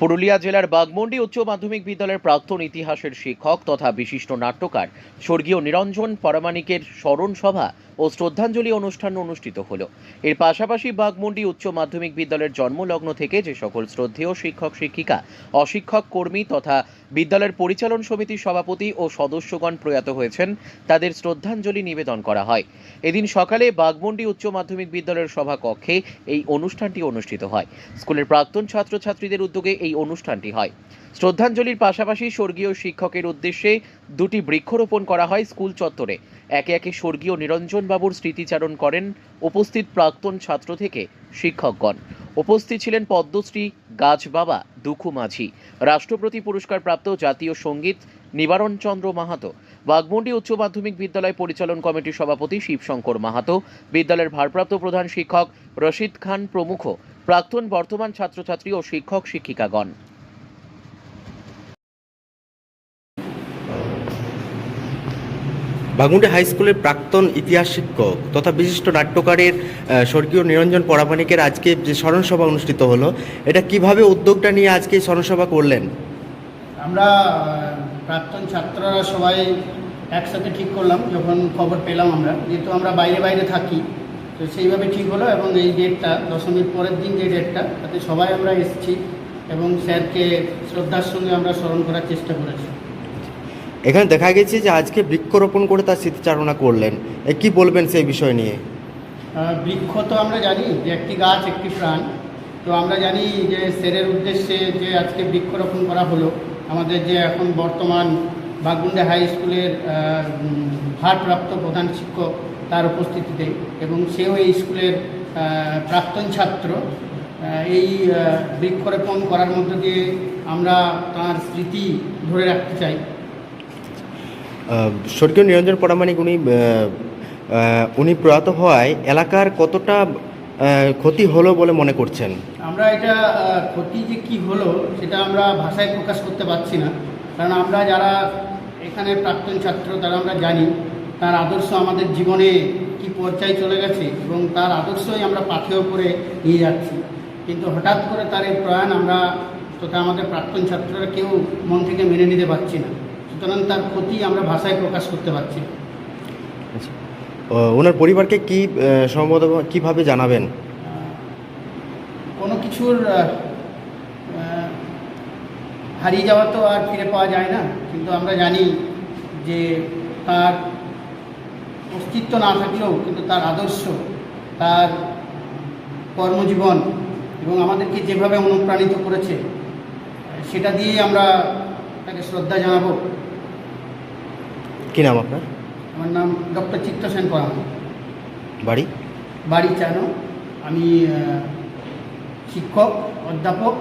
পুরুলিয়া জেলার বাগমন্ডি উচ্চ মাধ্যমিক বিদ্যালয়ের প্রাক্তন ইতিহাসের শিক্ষক তথা বিশিষ্ট নাট্যকার, স্বর্গীয় নিরঞ্জন পরামানিকের স্মরণ সভা ও শ্রদ্ধাঞ্জলি অনুষ্ঠান অনুষ্ঠিত হল। এর পাশাপাশি বাগমন্ডি উচ্চ মাধ্যমিক বিদ্যালয়ের জন্মলগ্ন থেকে যে সকল শ্রদ্ধেয় শিক্ষক, শিক্ষিকা, অশিক্ষক, কর্মী তথা বিদ্যালয়ের পরিচালন সমিতির সভাপতি ও সদস্যগণ প্রয়াত হয়েছেন, তাদের শ্রদ্ধাঞ্জলি নিবেদন করা হয়। এদিন সকালে বাগমন্ডি উচ্চ মাধ্যমিক বিদ্যালয়ের সভাকক্ষে এই অনুষ্ঠানটি অনুষ্ঠিত হয়। স্কুলের প্রাক্তন ছাত্রছাত্রীদের উদ্যোগে এই অনুষ্ঠানটি হয়। শ্রদ্ধাঞ্জলির পাশাপাশি স্বর্গীয় শিক্ষকের উদ্দেশ্যে দুটি বৃক্ষরোপণ করা হয় স্কুল চত্বরে। একে একে স্বর্গীয় নিরঞ্জন বাবুর স্মৃতিচারণ করেন উপস্থিত প্রাক্তন ছাত্র থেকে শিক্ষকগণ। উপস্থিত ছিলেন পদ্মশ্রী গাছ বাবা দুখু মাঝি, রাষ্ট্রপতি পুরস্কারপ্রাপ্ত জাতীয় সংগীত নিবারণ চন্দ্র মাহাতো, বাগমুন্ডি উচ্চ মাধ্যমিক বিদ্যালয় পরিচালন কমিটির সভাপতি শিবশঙ্কর মাহাতো, বিদ্যালয়ের ভারপ্রাপ্ত প্রধান শিক্ষক রশিদ খান প্রমুখ প্রাক্তন বর্তমান ছাত্রছাত্রী ও শিক্ষক শিক্ষিকাগণ। বাগুন্ডি হাই স্কুলের প্রাক্তন ইতিহাস শিক্ষক তথা বিশিষ্ট নাট্যকারের স্বর্গীয় নিরঞ্জন পরামানিকের আজকে যে স্মরণসভা অনুষ্ঠিত হলো এটা কীভাবে উদ্যোগটা নিয়ে আজকে স্মরণসভা করলেন? আমরা প্রাক্তন ছাত্ররা সবাই একসাথে ঠিক করলাম যখন খবর পেলাম আমরা। যেহেতু আমরা বাইরে বাইরে থাকি তো সেইভাবে ঠিক হলো এবং এই ডেটটা দশমীর পরের দিন যে ডেটটা তাতে সবাই আমরা এসেছি এবং স্যারকে শ্রদ্ধার সঙ্গে আমরা স্মরণ করার চেষ্টা করেছি। এখানে দেখা গেছে যে আজকে বৃক্ষরোপণ করে তার স্মৃতিচারণা করলেন। এ কি বলবেন সেই বিষয় নিয়ে? বৃক্ষ তো আমরা জানি যে একটি গাছ একটি প্রাণ। তো আমরা জানি যে স্যারের উদ্দেশ্যে যে আজকে বৃক্ষরোপণ করা হলো আমাদের যে এখন বর্তমান বাগুন্ডে হাই স্কুলের ভারপ্রাপ্ত প্রধান শিক্ষক তার উপস্থিতিতে এবং সেও এই স্কুলের প্রাক্তন ছাত্র। এই বৃক্ষরোপণ করার মধ্য দিয়ে আমরা তার স্মৃতি ধরে রাখতে চাই। স্বর্গীয় নিরঞ্জন পরামানিক উনি উনি প্রয়াত হওয়ায় এলাকার কতটা ক্ষতি হলো বলে মনে করছেন? আমরা এটা ক্ষতি যে কি হলো সেটা আমরা ভাষায় প্রকাশ করতে পারছি না। কারণ আমরা যারা এখানে প্রাক্তন ছাত্র তারা আমরা জানি তার আদর্শ আমাদের জীবনে কি পর্যায়ে চলে গেছে এবং তার আদর্শই আমরা পাথেয় করে নিয়ে যাচ্ছি। কিন্তু হঠাৎ করে তার এই প্রয়াণ আমরা তথা আমাদের প্রাক্তন ছাত্ররা কেউ মন থেকে মেনে নিতে পারছি না। সুতরাং তার ক্ষতি আমরা ভাষায় প্রকাশ করতে পারছি ওনার পরিবারকে কি সম্ভবত কীভাবে জানাবেন? কোনো কিছুর হারিয়ে যাওয়া তো আর ফিরে পাওয়া যায় না। কিন্তু আমরা জানি যে তার অস্তিত্ব না থাকলেও কিন্তু তার আদর্শ তার কর্মজীবন এবং আমাদেরকে যেভাবে অনুপ্রাণিত করেছে সেটা দিয়েই আমরা তাকে শ্রদ্ধা জানাব। কি নাম আপনার? আমার নাম ডক্টর চিত্ত সেন পরাম বাড়ি? বাড়ি চানো। আমি শিক্ষক অধ্যাপক।